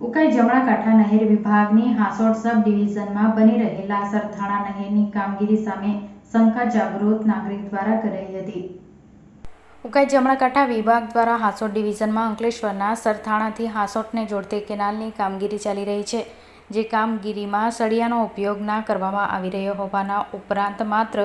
ઉકાઈ જમણાકાંઠા નહેર વિભાગની હાસોડ સબ ડિવિઝનમાં બની રહેલા સરથાણા નહેરની કામગીરી સામે શંકા જાગૃત નાગરિક દ્વારા કરાઈ હતી. ઉકાઈ જમણાકાંઠા વિભાગ દ્વારા હાસોડ ડિવિઝનમાં અંકલેશ્વરના સરથાણાથી હાસોટને જોડતી કેનાલની કામગીરી ચાલી રહી છે, જે કામગીરીમાં સળિયાનો ઉપયોગ ના કરવામાં આવી રહ્યો હોવાના ઉપરાંત માત્ર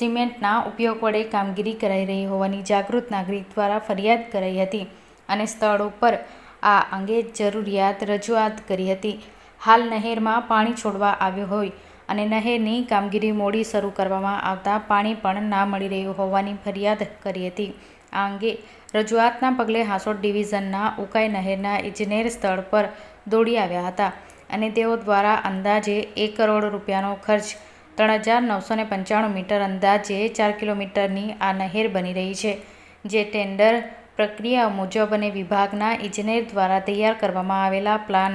સિમેન્ટના ઉપયોગ વડે કામગીરી કરાઈ રહી હોવાની જાગૃત નાગરિક દ્વારા ફરિયાદ કરાઈ હતી અને સ્થળ ઉપર આ અંગે જરૂરિયાત રજૂઆત કરી હતી. હાલ નહેરમાં પાણી છોડવા આવ્યું હોય અને નહેરની કામગીરી મોડી શરૂ કરવામાં આવતા પાણી પણ ના મળી રહ્યું હોવાની ફરિયાદ કરી હતી. આ અંગે રજૂઆતના પગલે હાંસોડ ડિવિઝનના ઉકાઈ નહેરના ઇજનેર સ્થળ પર દોડી આવ્યા હતા અને તેઓ દ્વારા અંદાજે એક કરોડ રૂપિયાનો ખર્ચ, ત્રણ હજાર નવસો ને પંચાણું મીટર અંદાજે ચાર કિલોમીટરની આ નહેર બની રહી છે, જે ટેન્ડર પ્રક્રિયા મુજબ અને વિભાગના ઇજનેર દ્વારા તૈયાર કરવામાં આવેલા પ્લાન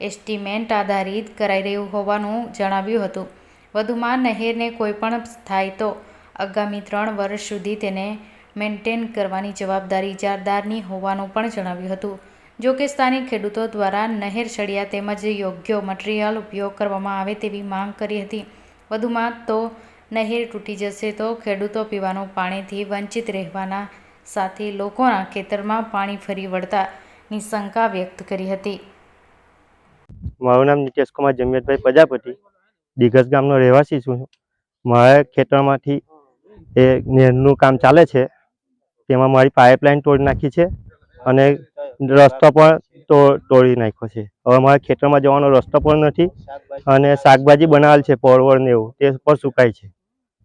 એસ્ટિમેન્ટ આધારિત કરાઈ રહ્યું હોવાનું જણાવ્યું હતું. વધુમાં નહેરને કોઈપણ થાય તો આગામી ત્રણ વર્ષ સુધી તેને મેન્ટેન કરવાની જવાબદારી ઇજારદારની હોવાનું પણ જણાવ્યું હતું. જો કે સ્થાનિક ખેડૂતો દ્વારા નહેર સળિયા તેમજ યોગ્ય મટીરીયલ ઉપયોગ કરવામાં આવે તેવી માંગ કરી હતી. વધુમાં તો નહેર તૂટી જશે તો ખેડૂતો પીવાનું પાણીથી વંચિત રહેવાના સાથે લોકોના ખેતરમાં પાણી ફરી વળતાની શંકા વ્યક્ત કરી હતી. મારું નામ નિતેશ કુમાર જમિયતભાઈ પ્રજાપતિ દિગ્ગજ ગામનો રહેવાસી છું. મારા ખેતરમાંથી એ નહેરનું કામ ચાલે છે. તેમાં મારી પાઇપલાઇન તોડી નાખી છે અને રસ્તો પણ તોડી નાખ્યો છે. હવે મારા ખેતરમાં જવાનો રસ્તો પણ નથી અને શાકભાજી બનાવેલ છે, પરવળ ને એવું, તે પણ સુકાય છે.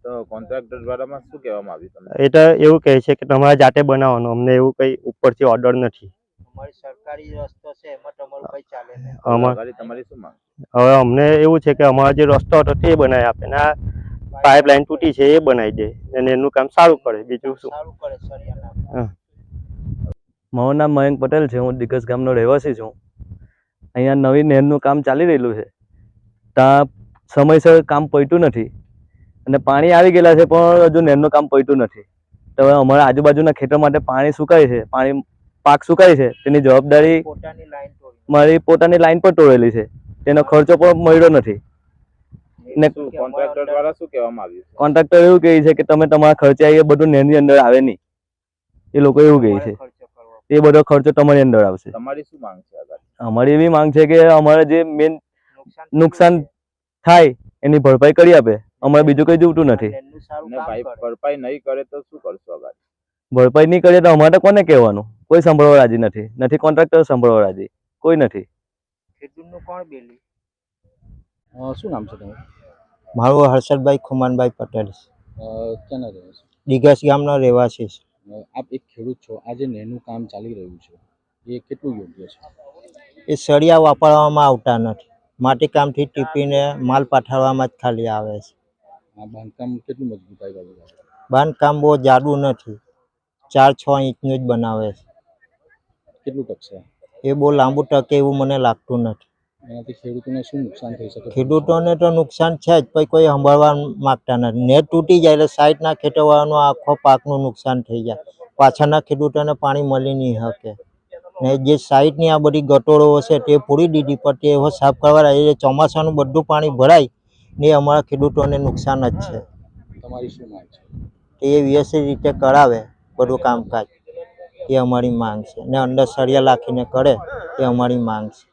તો કોન્ટ્રાક્ટર દ્વારામાં શું કહેવામાં આવ્યું તમને? એ તો એવું કહે છે કે તમારે જાતે બનાવવાનું અમને એવું કંઈ ઉપરથી ઓર્ડર નથી. અમારી સરકારી રસ્તો છે એમાં તમારું કઈ ચાલે નહીં. તમારી શું માંગ? હવે અમને એવું છે કે અમારો જે રસ્તો હતો તે બનાવી આપે ને આ પાઇપલાઇન તૂટી છે એ બનાવી દે. અને એનું કામ સારું કરે બીજું શું? સારું કરે સળિયા મારું નામ મયંક પટેલ છે હું દિગ્ગજ ગામનો રહેવાસી છું. અહીંયા નવી નહેરનું કામ ચાલી રહેલું છે. ત્યાં સમયસર કામ પત્યું નથી. અને પાણી આવી ગયેલા છે પણ હજુ નેરનું કામ પત્યું નથી. તો હવે અમારા આજુબાજુના ખેતર માટે પાણી સુકાય છે પાણી પાક સુકાય છે તેની જવાબદારી પોતાની લાઈન તોડી. મારી પોતાની લાઈન પર તોડેલી છે તેનો ખર્ચો પણ મળ્યો નથી. કોન્ટ્રાક્ટર દ્વારા શું કહેવામાં આવ્યું છે? કોન્ટ્રાક્ટર એવું કહે છે કે તમે તમારા ખર્ચે એ બધું નહેરની અંદર આવે નહીં. એ લોકો એવું કહે છે. એ બધો ખર્ચો તમારી અંદર આવશે. તમારી શું માંગ છે અમારી એવી માંગ છે કે અમારે જે મેન નુકસાન થાય એની ભરપાઈ કરી આપે. અમારે બીજું કંઈ જોતું નથી. ભરપાઈ નહીં કરે તો શું કરશો આગળ ભરપાઈ નહીં કરે તો અમારે કોને કહેવાનું? કોઈ સંભળવા રાજી નથી. નથી કોન્ટ્રાક્ટર સંભળવા રાજી. કોઈ નથી. ખેડૂતનું કોણ બેલી? શું નામ છે તમારું? મારું હર્ષદભાઈ ખુમાનભાઈ પટેલ છે. અ, ક્યાંના રહો છો દિગસ ગામનો રહેવાસી છે. આપ એક ખેડૂત છો. આજે નેનું કામ ચાલી રહ્યું છે. એ કેટલું યોગ્ય છે? એ સળિયા વાપરવામાં આવતા નથી. માટીકામથી ટીપીને માલ પાઠવવામાં જ ખાલી આવે છે. આ બાંધકામ કેટલું મજબૂત આવ્યું બાંધકામ બહુ જાડું નથી. ચાર છ ઇંચનું જ બનાવે છે. કેટલું ટકશે એ બહુ લાંબુ ટકે એવું મને લાગતું નથી. એનાથી ખેડૂતોને શું નુકસાન થઈ શકે? ખેડૂતોને તો નુકસાન છે જ પણ કોઈ સંભાળવા માંગતા નથી. નેટ તૂટી જાય એટલે સાઈડના ખેતરવાળાનો આખો પાકનું નુકસાન થઈ જાય. પાછળના ખેડૂતોને પાણી મળી નહીં શકે. ને જે સાઈડની આ બધી ગટોળો છે તે પૂરી દીધી પણ તે સાફ કરવા એ ચોમાસાનું બધું પાણી ભરાય ને અમારા ખેડૂતોને નુકસાન જ છે. તમારી શું માંગ છે? એ વ્યવસ્થિત રીતે કરાવે બધું કામકાજ એ અમારી માંગ છે. ને અંદર સળિયા લાખીને કરે એ અમારી માંગ છે.